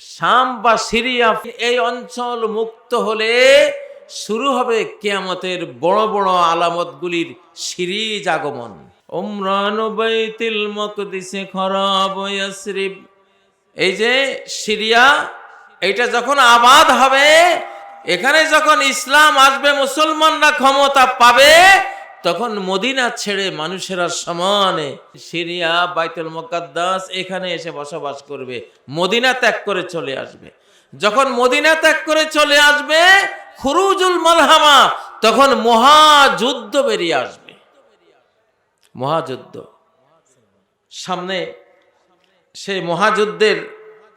শাম বা সিরিয়া এই অঞ্চল মুক্ত হলে শুরু হবে কেয়ামতের বড় বড় আলামতগুলির সিরিজ আগমন। উমরান বাইতিল মকদিসে খরাব ইয়াসরিব। এই যে সিরিয়া, এইটা যখন আবাদ হবে, এখানে যখন ইসলাম আসবে, মুসলমানরা ক্ষমতা পাবে তখন মদিনা ছেড়ে মানুষেরা সমানে সিরিয়া, বাইতুল মোকাদ্দাস এখানে এসে বসবাস করবে। মদিনা ত্যাগ করে চলে আসবে। যখন মদিনা ত্যাগ করে চলে আসবে, খুরুজুল মালহামা, তখন মহাযুদ্ধ বেরিয়ে আসবে। মহাযুদ্ধ। সামনে সেই মহাযুদ্ধের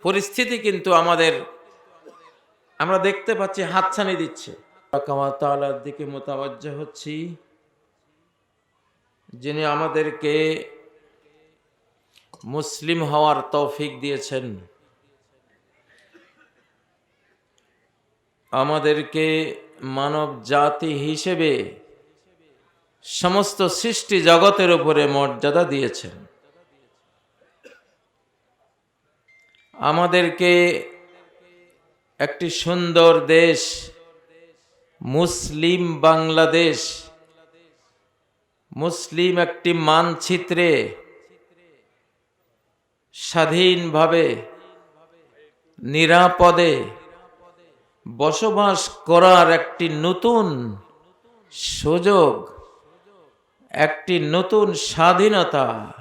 পরিস্থিতি কিন্তু আমাদের, আমরা দেখতে পাচ্ছি, হাতছানি দিচ্ছে। দিকে মোতাবজ্জ হচ্ছি। যিনি আমাদেরকে মুসলিম হওয়ার তৌফিক দিয়েছেন, আমাদেরকে মানব জাতি হিসেবে সমস্ত সৃষ্টি জগতের উপরে মর্যাদা দিয়েছেন। আমাদেরকে একটি সুন্দর দেশ, মুসলিম বাংলাদেশ মুসলিম একটি মানচিত্রে স্বাধীনভাবে, নিরাপদে বসবাস করার একটি নতুন সুযোগ, একটি নতুন স্বাধীনতা,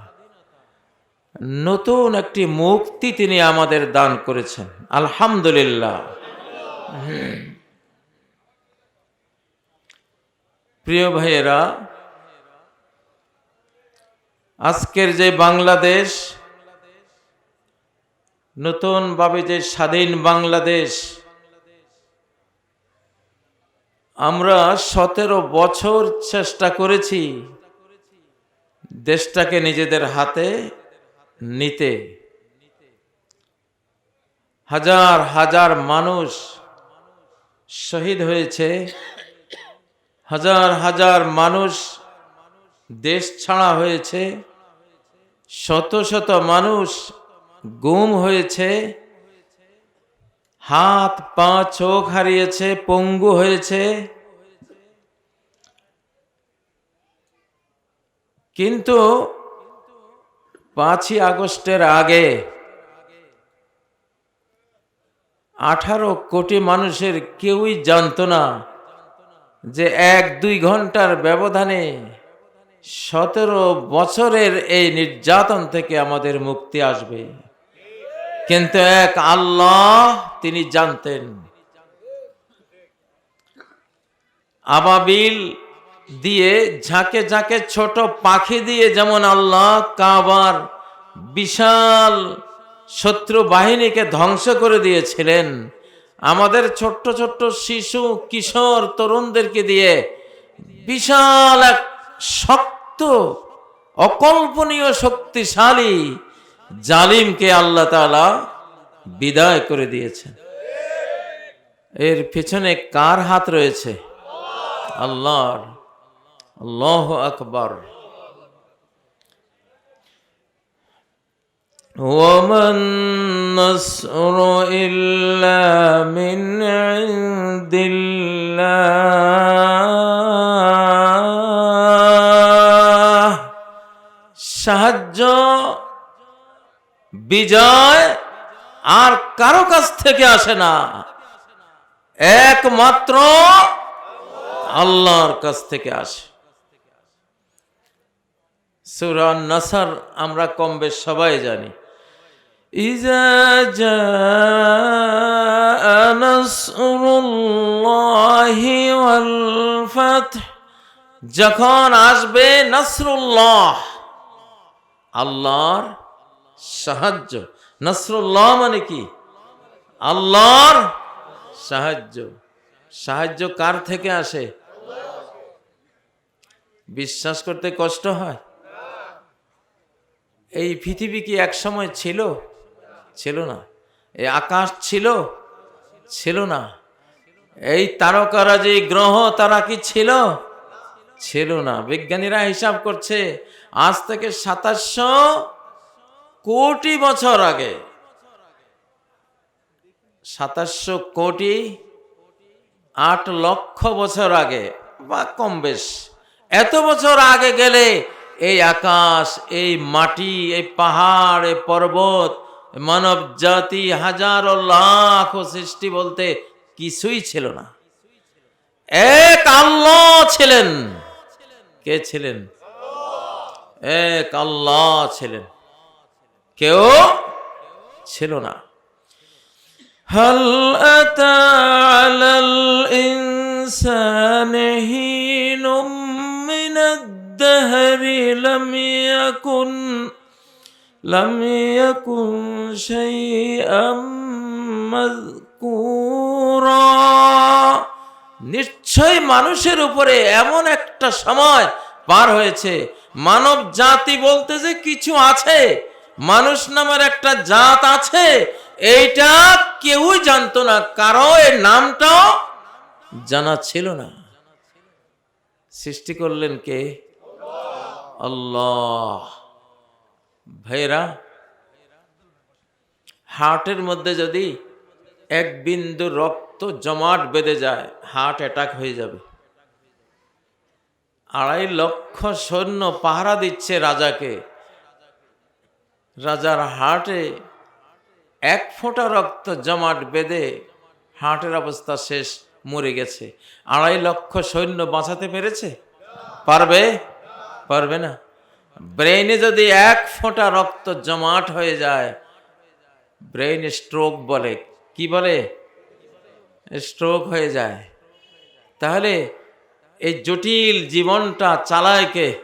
নতুন একটি মুক্তি তিনি আমাদের দান করেছেন। আলহামদুলিল্লাহ। প্রিয় ভাইয়েরা আজকের যে বাংলাদেশ, নতুনভাবে যে স্বাধীন বাংলাদেশ, আমরা সতেরো বছর চেষ্টা করেছি দেশটাকে নিজেদের হাতে নিতে। হাজার হাজার মানুষ শহীদ হয়েছে। হাজার হাজার মানুষ দেশ ছাড়া হয়েছে। শত শত মানুষ গুম হয়েছে, হাত, পা, চোখ হারিয়েছে, পঙ্গু হয়েছে। কিন্তু পাঁচই আগস্টের আগে আঠারো কোটি মানুষের কেউই জানতো না যে এক দুই ঘণ্টার ব্যবধানে সতেরো বছরের এই নির্যাতন থেকে আমাদের মুক্তি আসবে। কিন্তু এক আল্লাহ তিনি জানতেন, আবাবিল দিয়ে ঝাঁকে ঝাঁকে ছোট পাখি দিয়ে যেমন আল্লাহ কাবার বিশাল শত্রু বাহিনীকে ধ্বংস করে দিয়েছিলেন, আমাদের ছোট্ট ছোট্ট শিশু, কিশোর, তরুণদেরকে দিয়ে বিশাল এক শক্ত অকল্পনীয় শক্তিশালী জালিমকে আল্লাহ তালা বিদায় করে দিয়েছেন এর পেছনে কার হাত রয়েছে আল্লাহর আল্লাহ আকবর وما النصر إلا من عند الله রাজ্য বিজয় আর কারও কাছ থেকে আসে না। একমাত্র আল্লাহর কাছ থেকে আসে। সুরান নাসার আমরা কম বেশ সবাই জানি। ইজা যখন আসবে নাসরুল্লাহ আল্লাহর সাহায্য। নসরুল্লাহ মানে কি? আল্লাহর সাহায্য। সাহায্য কার থেকে আসে? বিশ্বাস করতে কষ্ট হয়? এই পৃথিবী কি এক সময় ছিল? ছিল না। এই আকাশ ছিল? ছিল না। এই তারকারা যে গ্রহ, তারা কি ছিল? ছিল না। বিজ্ঞানীরা হিসাব করছে, আজ থেকে সাতাশশো কোটি বছর আগে, সাতাশশো কোটি আট লক্ষ বছর আগে, বা কম বেশ, এত বছর আগে গেলে এই আকাশ, এই মাটি, এই পাহাড়, এই পর্বত, মানব জাতি হাজারো লাখ সৃষ্টি বলতে কিছুই ছিল না। এক আল্লাহ ছিলেন। কে ছিলেন এক আল্লাহ ছিলেন কেউ ছিল না هل أتى على الإنسان حين من الدهر لم يكن لم يكن شيئا مذكورا নিশ্চয় মানুষের উপরে এমন একটা সময় পার হয়েছে। মানব জাতি বলতে যে কিছু আছে, মানুষ নামের একটা জাত আছে, এইটা কেউই জানতো না, কারও এর নামটাও জানা ছিল না। সৃষ্টি করলেন কে? আল্লাহ। ভাইরা হার্টের মধ্যে যদি এক বিন্দু রক্ত জমাট বেঁধে যায় হার্ট অ্যাটাক হয়ে যাবে। আড়াই লক্ষ সৈন্য পাহারা দিচ্ছে রাজাকে। রাজার হার্টে এক ফোঁটা রক্ত জমাট বেঁধে হার্টের অবস্থা শেষ, মরে গেছে। আড়াই লক্ষ সৈন্য বাঁচাতে পেরেছে? পারবে? পারবে না। ব্রেইনে যদি এক ফোঁটা রক্ত জমাট হয়ে যায় ব্রেইন স্ট্রোক বলে। কি বলে? স্ট্রোক হয়ে যায়। তাহলে এই জটিল জীবনটা চালায় কে?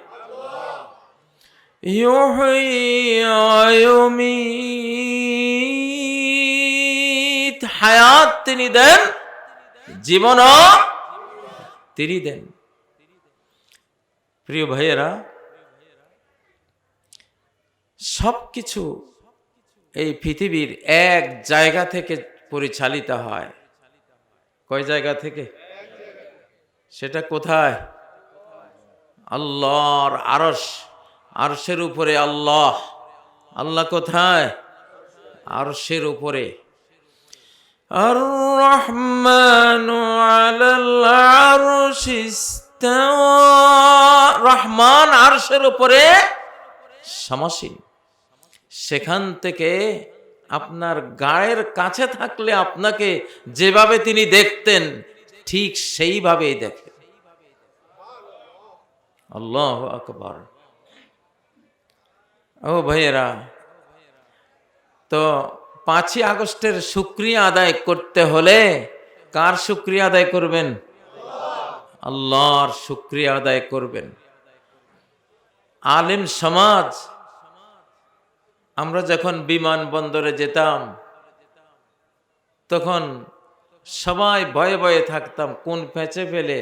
হায়াত তিনি দেন, জীবন তিনি দেন। প্রিয় ভাইয়েরা সব কিছু এই পৃথিবীর এক জায়গা থেকে পরিচালিত হয়। কয় জায়গা থেকে? সেটা কোথায়? আল্লাহর আরস আরশের উপরে আল্লাহ। আল্লাহ কোথায়? আরশের উপরে। আর রহমান রহমান আরশের উপরে সমাসীন। সেখান থেকে আপনার গায়ের কাছে থাকলে আপনাকে যেভাবে তিনি দেখতেন, ঠিক সেইভাবেই দেখে। আল্লাহ আকবর। ও ভাইয়েরা, তো পাঁচই আগস্টের শুক্রিয়া আদায় করতে হলে কার শুক্রিয়া আদায় করবেন? আল্লাহর শুক্রিয়া আদায় করবেন। আলেম সমাজ আমরা যখন বিমানবন্দরে যেতাম, তখন সবাই ভয়ে ভয়ে থাকতাম, কোন পেঁচে ফেলে,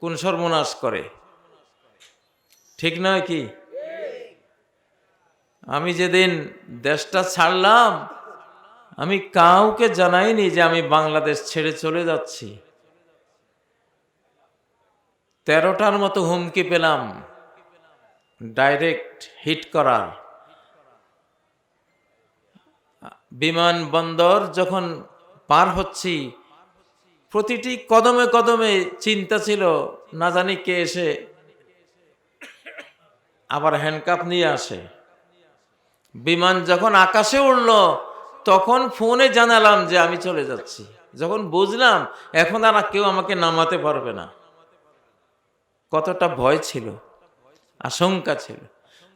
কোন সর্বনাশ করে। ঠিক নয় কি? আমি যেদিন দেশটা ছাড়লাম, আমি কাউকে জানাইনি যে আমি বাংলাদেশ ছেড়ে চলে যাচ্ছি। তেরোটার মতো হুমকি পেলাম, ডাইরেক্ট হিট করার। বিমানবন্দর যখন পার হচ্ছি, প্রতিটি কদমে কদমে চিন্তা ছিল, না জানি কে এসে আবার হ্যান্ডকাপ নিয়ে আসে। বিমান যখন আকাশে উঠল তখন ফোনে জানালাম যে আমি চলে যাচ্ছি। যখন বুঝলাম, এখন আর কেউ আমাকে নামাতে পারবে না। কতটা ভয় ছিল, আশঙ্কা ছিল।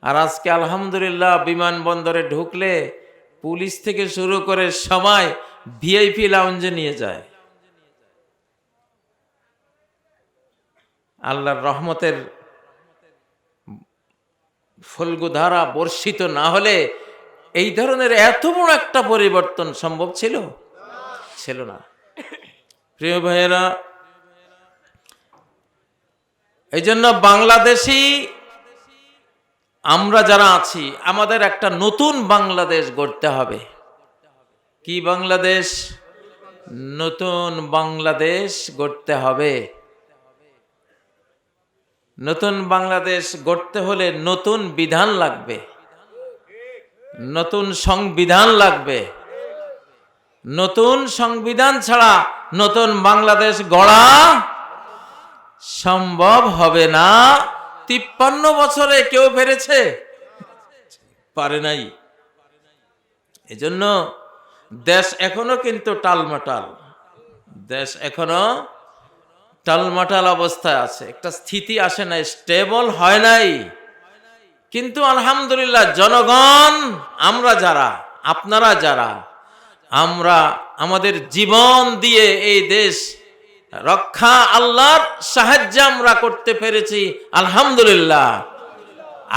আর আজকে আলহামদুলিল্লাহ বিমানবন্দরে ঢুকলে পুলিশ থেকে শুরু করে সবাই ভিআইপি লাউঞ্জে নিয়ে যায়। আল্লাহর রহমতের ফলগুধারা বর্ষিত না হলে এই ধরনের এত বড় একটা পরিবর্তন সম্ভব ছিল? ছিল না। প্রিয় ভাইয়েরা, এই জন্য বাংলাদেশি আমরা যারা আছি, আমাদের একটা নতুন বাংলাদেশ গড়তে হবে। কি বাংলাদেশ? নতুন বাংলাদেশ গড়তে হবে। নতুন বাংলাদেশ গড়তে হলে নতুন বিধান লাগবে। নতুন সংবিধান লাগবে। নতুন সংবিধান ছাড়া নতুন বাংলাদেশ গড়া সম্ভব হবে না। তিপ্পান্ন বছরে কেউ পেরেছে পারে নাই। এজন্য দেশ এখনও কিন্তু টালমাটাল। দেশ এখনও টালমাটাল অবস্থায় আছে। একটা স্থিতি আসে নাই, স্টেবল হয় নাই। কিন্তু আলহামদুলিল্লাহ জনগণ, আমরা যারা, আপনারা যারা, আমরা আমাদের জীবন দিয়ে এই দেশ রক্ষা আল্লাহর সাহায্য আমরা করতে পেরেছি, আলহামদুলিল্লাহ।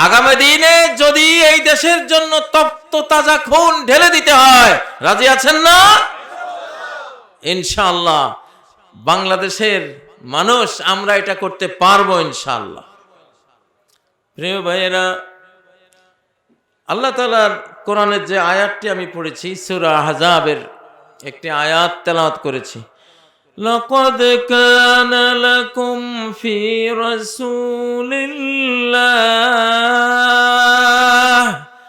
আগামী দিনে যদি এই দেশের জন্য তপ্ত তাজা খুন ঢেলে দিতে হয়, রাজি আছেন না? ইনশাআল্লাহ, বাংলাদেশের মানুষ আমরা এটা করতে পারব ইনশাআল্লাহ। প্রিয় ভাইয়েরা, আল্লাহ তালার কোরআনের যে আয়াতটি আমি পড়েছি, সুরা হাজাবের একটি আয়াত তেলাওয়াত করেছি। لقد كان لكم في رسول الله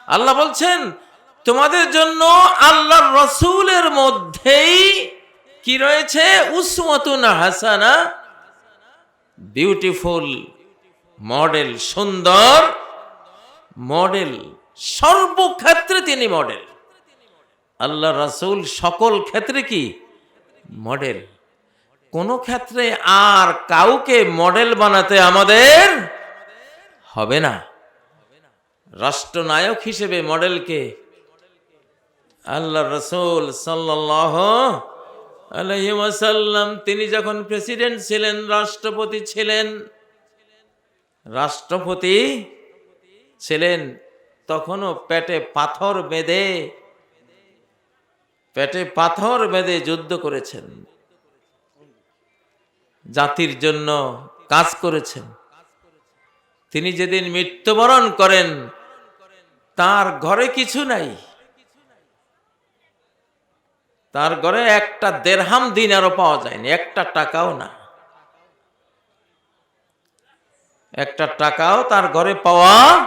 আল্লাহ বলছেন তোমাদের জন্য আল্লাহর রসুলের মধ্যেই কি রয়েছে উসমাতুন হাসানা বিউটিফুল মডেল সুন্দর মডেল সর্বক্ষেত্রে তিনি মডেল আল্লাহ রাসূল সকল ক্ষেত্রে কি মডেল কোন ক্ষেত্রে আর কাউকে মডেল বানাতে আমাদের হবে না। রাষ্ট্রনায়ক হিসেবে মডেলকে আল্লাহ রসুল সাল্লাহ আলহি ওয়াসাল্লাম, তিনি যখন প্রেসিডেন্ট ছিলেন, রাষ্ট্রপতি ছিলেন রাষ্ট্রপতি ছিলেন, তখনও পেটে পাথর বেঁধে, পেটে পাথর বেঁধে যুদ্ধ করেছেন। জাতির জন্য কাজ করেছেন। তিনি যেদিন মৃত্যুবরণ করেন, তার ঘরে কিছু নাই। তার ঘরে একটা দেড়হাম দিন আরও পাওয়া যায়নি, একটা টাকাও না। একটা টাকাও তার ঘরে পাওয়া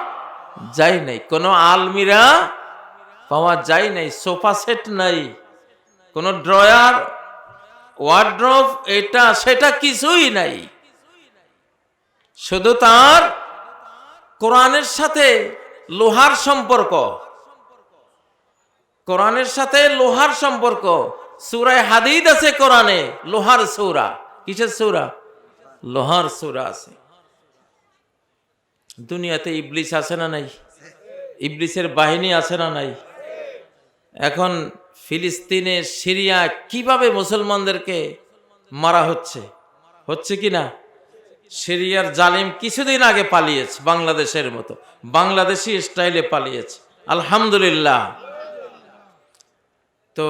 যায় নাই। কোনো আলমিরা পাওয়া যায় নাই, সোফা সেট নাই, কোনো ড্রয়ার ওয়ার্ড্রোভ এটা, সেটা কিছুই নাই। শুধু তার কোরআনের সাথে লোহার সম্পর্ক। কোরআনের সাথে লোহার সম্পর্ক। সুরায় হাদিদ আছে কোরআনে, লোহার সৌরা। কিসের সৌরা? লোহার সৌরা আছে। দুনিয়াতে ইবলিস আছে না নাই? ইবলিসের বাহিনী আছে না নাই? এখন ফিলিস্তিনে সিরিয়া কীভাবে মুসলমানদেরকে মারা হচ্ছে? হচ্ছে কি না? সিরিয়ার জালিম কিছুদিন আগে পালিয়েছে বাংলাদেশের মতো। বাংলাদেশি স্টাইলে পালিয়েছে। আলহামদুলিল্লাহ। তো